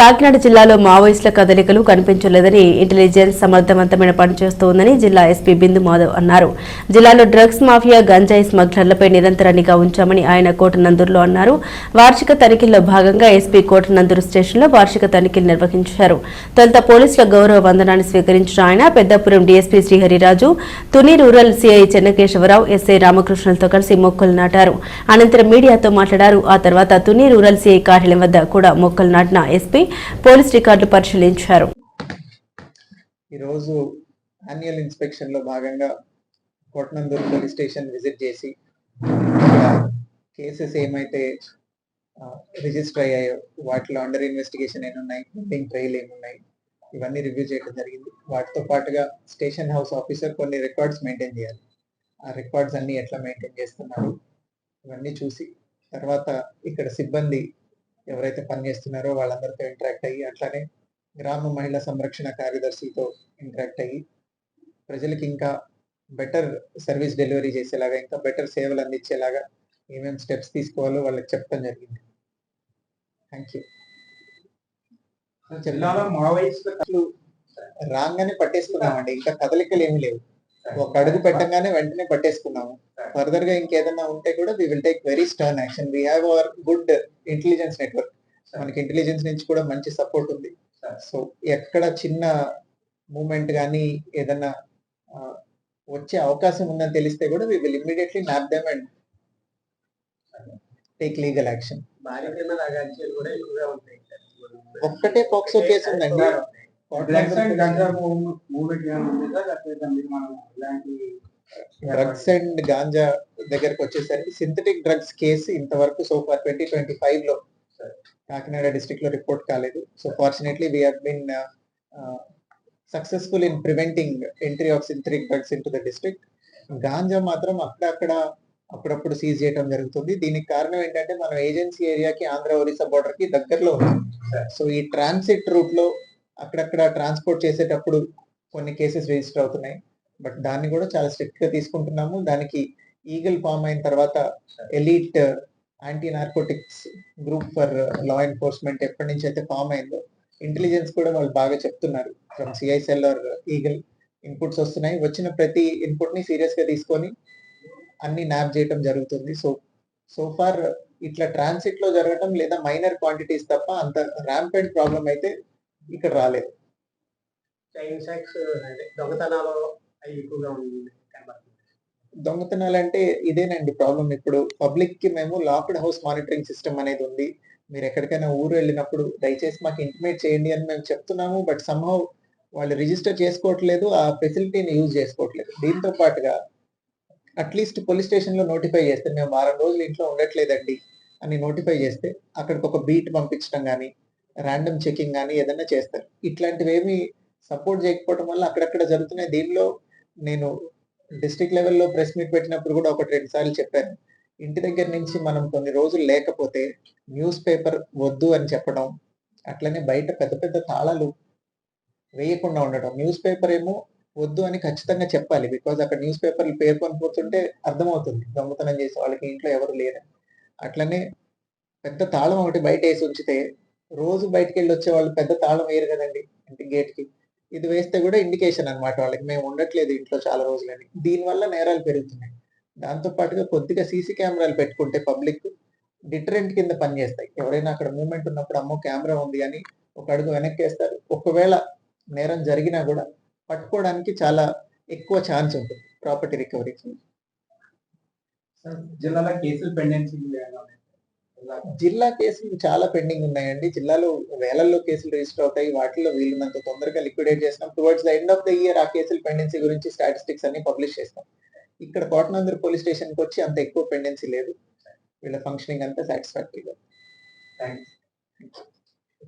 కాకినాడ జిల్లాలో మావోయిస్టుల కదలికలు కనిపించలేదని ఇంటెలిజెన్స్ సమర్థవంతమైన పనిచేస్తోందని జిల్లా ఎస్పీ బిందు మాధవ్ అన్నారు. జిల్లాలో డ్రగ్స్ మాఫియా గంజాయి స్మగ్లర్లపై నిరంతర నిఘా ఉంచామని ఆయన కోటనందూరులో అన్నారు. వార్షిక తనిఖీల్లో భాగంగా ఎస్పీ కోటనందూరు స్టేషన్లో వార్షిక తనిఖీలు నిర్వహించారు. తొలుత పోలీసుల గౌరవ వందనాన్ని స్వీకరించిన ఆయన Peddapuram DSP Sriharirajuh Tuni rural CI Chennakesavarao SI రామకృష్ణులతో కలిసి మొక్కలు నాటారు. అనంతరం మీడియాతో మాట్లాడారు. ఆ తర్వాత తుని రూరల్ సీఐ కార్యాలయం వద్ద కూడా మొక్కలు నాటిన ఎస్పీ పోలీస్ రికార్డులు పరిశీలించారు. ఈరోజు యాన్యువల్ ఇన్స్పెక్షన్లో భాగంగా కొట్టనందూరు పోలీస్ స్టేషన్ విజిట్ చేసి కేసెస్ ఏమైతే రిజిస్టర్ అయ్యాయో వాటిలో అండర్ ఇన్వెస్టిగేషన్ ఏమున్నాయి పెండింగ్ ట్రయల్ ఏమున్నాయి ఇవన్నీ రివ్యూ చేయడం జరిగింది. వాటితో పాటుగా స్టేషన్ హౌస్ ఆఫీసర్ కొన్ని రికార్డ్స్ మెయింటైన్ చేయాలి. ఆ రికార్డ్స్ అన్ని ఎట్లా మెయింటైన్ చేస్తున్నారు ఇవన్నీ చూసి తర్వాత ఇక్కడ సిబ్బంది ఎవరైతే పనిచేస్తున్నారో వాళ్ళందరితో ఇంటరాక్ట్ అయ్యి అట్లానే గ్రామ మహిళా సంరక్షణ కార్యదర్శితో ఇంటరాక్ట్ అయ్యి ప్రజలకి ఇంకా బెటర్ సర్వీస్ డెలివరీ చేసేలాగా ఇంకా బెటర్ సేవలు అందించేలాగా ఏమేమి స్టెప్స్ తీసుకోవాలో వాళ్ళకి చెప్పడం జరిగింది. థ్యాంక్ యూ జిల్లాలో మావోయిస్టులు రాగానే పట్టేసుకున్నామండి ఇంకా కదలికలు ఏమీ లేవు. ఒక అడుగు పెట్టగానే వెంటనే పట్టేసుకున్నాము. ఫర్దర్గా ఇంకేదన్నా ఉంటే కూడా we will take very stern action we have our good intelligence network మనకి ఇంటెలిజెన్స్ నుంచి కూడా మంచి సపోర్ట్ ఉంది. సో ఎక్కడ చిన్న మూమెంట్ కానీ ఏదన్నా వచ్చే అవకాశం ఉందని తెలిస్తే కూడా we will immediately map them and take legal action ఒక్కటే పోక్సో కేసు ఉందండి. Drugs and ganja movement drugs and దగ్గరకు వచ్చేసరికి సింథటిక్ డ్రగ్స్ కేసు ఇంతవరకు సో ఫార్ ట్వంటీ ట్వంటీ ఫైవ్లో కాకినాడ డిస్ట్రిక్ట్లో రిపోర్ట్ కాలేదు. So fortunately we been successful in preventing entry of synthetic drugs into the district ganja మాత్రం అక్కడక్కడ అప్పుడప్పుడు సీజ్ చేయడం జరుగుతుంది. దీనికి కారణం ఏంటంటే మనం ఏజెన్సీ ఏరియాకి ఆంధ్ర ఒరిస్సా బోర్డర్కి దగ్గరలో ఉంది సో ఈ ట్రాన్సిట్ రూట్లో అక్కడక్కడ ట్రాన్స్పోర్ట్ చేసేటప్పుడు కొన్ని కేసెస్ రిజిస్టర్ అవుతున్నాయి. బట్ దాన్ని కూడా చాలా స్ట్రిక్ట్గా తీసుకుంటున్నాము. దానికి ఈగల్ ఫామ్ అయిన తర్వాత elite anti narcotics group for law enforcement ఎప్పటి నుంచి అయితే ఫామ్ అయిందో ఇంటెలిజెన్స్ కూడా వాళ్ళు బాగా చెప్తున్నారు. From CI cell or Eagle inputs వస్తున్నాయి. వచ్చిన ప్రతి ఇన్పుట్ని సీరియస్గా తీసుకొని అన్ని న్యాప్ చేయటం జరుగుతుంది. సో సో ఫార్ ఇట్లా ట్రాన్సిట్లో జరగడం లేదా మైనర్ క్వాంటిటీస్ తప్ప అంత ర్యాంపెంట్ ప్రాబ్లం అయితే ఇక్కడ రాలేదు. చైన్ సెక్స్ దొంగతనాలు అవి ఎక్కువగా కనబడుతుంది దొంగతనాలు అంటే ఇదేనండి ప్రాబ్లం ఇప్పుడు పబ్లిక్కి మేము లాక్డ్ హౌస్ మానిటరింగ్ సిస్టమ్ అనేది ఉంది. మీరు ఎక్కడికైనా ఊరు వెళ్ళినప్పుడు దయచేసి మాకు ఇంటిమేట్ చేయండి అని మేము చెప్తున్నాము బట్ సంహౌ వాళ్ళు రిజిస్టర్ చేసుకోవట్లేదు ఆ ఫెసిలిటీని యూజ్ చేసుకోవట్లేదు. దీంతో పాటుగా అట్లీస్ట్ పోలీస్ స్టేషన్లో నోటిఫై చేస్తే మేము వారం రోజులు ఇంట్లో ఉండట్లేదండి అని నోటిఫై చేస్తే అక్కడికి ఒక బీట్ పంపించడం కానీ ర్యాండమ్ చెకింగ్ కానీ ఏదైనా చేస్తారు. ఇట్లాంటివి ఏమి సపోర్ట్ చేయకపోవడం వల్ల అక్కడక్కడ జరుగుతున్నాయి. దీనిలో నేను డిస్ట్రిక్ట్ లెవెల్లో ప్రెస్ మీట్ పెట్టినప్పుడు కూడా ఒకటి రెండు సార్లు చెప్పాను. ఇంటి దగ్గర నుంచి మనం కొన్ని రోజులు లేకపోతే న్యూస్ పేపర్ వద్దు అని చెప్పడం అట్లనే బయట పెద్ద పెద్ద తాళాలు వేయకుండా ఉండటం న్యూస్ పేపర్ ఏమో వద్దు అని ఖచ్చితంగా చెప్పాలి. బికాజ్ అక్కడ న్యూస్ పేపర్లు పేర్కొని పోతుంటే అర్థమవుతుంది. దొంగతనం చేసే వాళ్ళకి ఇంట్లో ఎవరు లేరు అట్లనే పెద్ద తాళం ఒకటి బయట వేసి ఉంచితే రోజు బయటకు వెళ్ళి వచ్చే వాళ్ళు పెద్ద తాళం వేయరు కదండి ఇంటి గేట్కి ఇది వేస్తే కూడా ఇండికేషన్ అన్నమాట వాళ్ళకి. మేము ఉండట్లేదు ఇంట్లో చాలా రోజులని. దీనివల్ల నేరాలు పెరుగుతున్నాయి. దాంతో పాటుగా కొద్దిగా సీసీ కెమెరాలు పెట్టుకుంటే పబ్లిక్ డిటరెంట్ కింద పనిచేస్తాయి ఎవరైనా అక్కడ మూమెంట్ ఉన్నప్పుడు అమ్మో కెమెరా ఉంది అని ఒక అడుగు వెనక్కి వేస్తారు ఒకవేళ నేరం జరిగినా కూడా పట్టుకోవడానికి చాలా ఎక్కువ ఛాన్స్ ఉంటుంది ప్రాపర్టీ రికవరీ. జిల్లాలో కేసులు పెండెన్సీ జిల్లా కేసులు చాలా పెండింగ్ ఉన్నాయండి. జిల్లాలో వేలల్లో కేసులు రిజిస్టర్ అవుతాయి. వాటిలో వీళ్ళున్నంత తొందరగా లిక్విడేట్ చేస్తాం. Towards the end of the year ఆ కేసులు పెండెన్సీ గురించి స్టాటిస్టిక్స్ అన్ని పబ్లిష్ చేస్తాం. ఇక్కడ కోటనందూర్ పోలీస్ స్టేషన్కి వచ్చి అంత ఎక్కువ పెండెన్సీ లేదు. వీళ్ళ ఫంక్షనింగ్ అంతా సాటిస్ఫాక్టరీగా థ్యాంక్స్